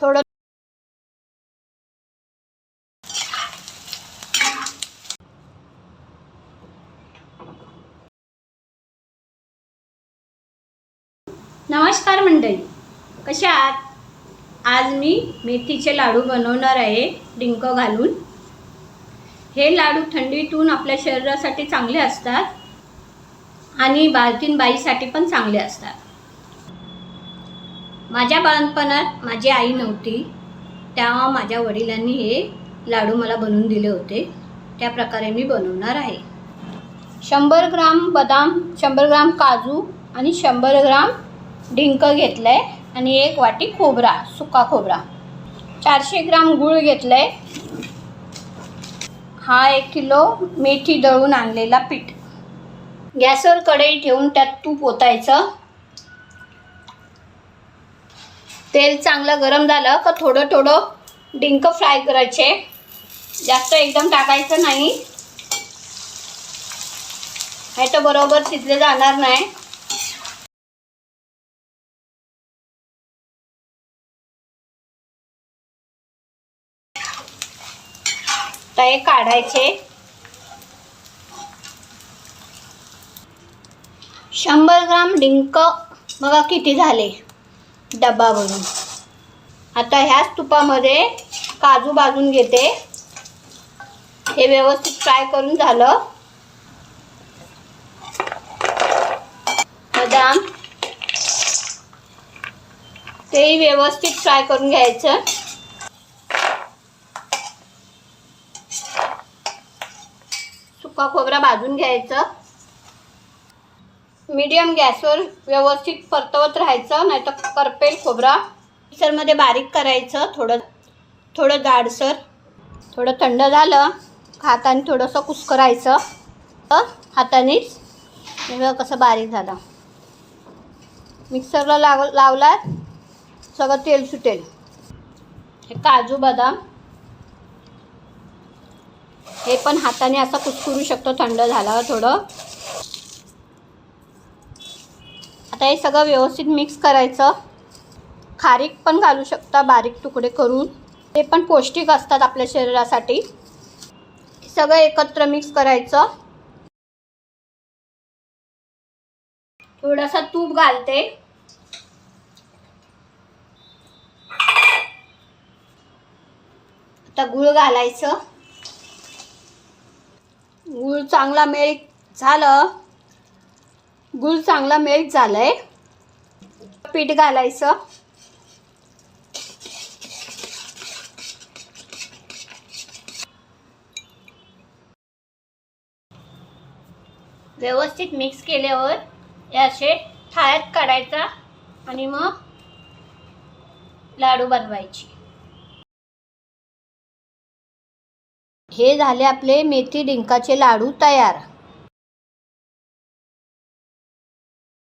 थोडं नमस्कार मंडळी कशा आहात? आज मी मेथीचे लाडू बनवणार आहे डिंक घालून. हे लाडू थंडीतून आपल्या शरीरासाठी चांगले असतात आणि बाळतीन बाईसाठी पण चांगले असतात. माझ्या बाळपणात माझी आई नव्हती तेव्हा माझ्या वडिलांनी हे लाडू मला बनवून दिले होते. त्या प्रकारे मी बनवणार आहे. शंभर ग्राम बदाम शंभर ग्राम काजू आणि शंभर ग्राम डिंकं घेतलं आहे आणि एक वाटी खोबरा सुका खोबरा. चारशे ग्राम गूळ घेतलं आहे हा एक किलो मेथी दळून आणलेला पीठ. गॅसवर कढई ठेवून त्यात तूप ओतायचं. तेल चांगलं गरम झालं का थोडं थोडं डिंक फ्राय करायचे. जास्त एकदम टाकायचं नाही. तर बरोबर शिजले जाणार नाही. तर हे काढायचे. शंभर ग्राम डिंक बघा किती झाले. डबा भरून आता ह्याच तुपामध्ये काजू भाजून घेते. हे व्यवस्थित फ्राय करून झालं. बदाम. तेही व्यवस्थित फ्राय करून घ्यायचं. सुका खोबरा भाजून घ्यायचं. मीडियम गॅसवर व्यवस्थित परतवत राहायचं नाही तर करपेल खोबरा. मिक्सरमध्ये बारीक करायचं थोडं थोडं जाडसर थोडं थंड झालं हाताने थोडंसं कुस्करायचं. अ, हातानेच कसं बारीक झालं. मिक्सरला लाव लावला सगळं तेल सुटेल. हे काजू बदाम. हे पण हाताने असं कुस्करू शकतो थंड झाल्यावर थोडं. आता हे सगळं व्यवस्थित मिक्स करायचं. खारीक पण घालू शकता बारीक तुकडे करून. ते पण पौष्टिक असतात आपल्या शरीरासाठी. सगळं एकत्र मिक्स करायचं. थोडासा तूप घालते. आता गुळ घालायचं. गुळ चांगला मेळ झालं. गुळ चांगला मेल्ट झालंय. पीठ घालायचं. व्यवस्थित मिक्स केल्यावर हे असे थाळ्यात काढायचा आणि मग लाडू बनवायचे. हे झाले आपले मेथी डिंकाचे लाडू तयार.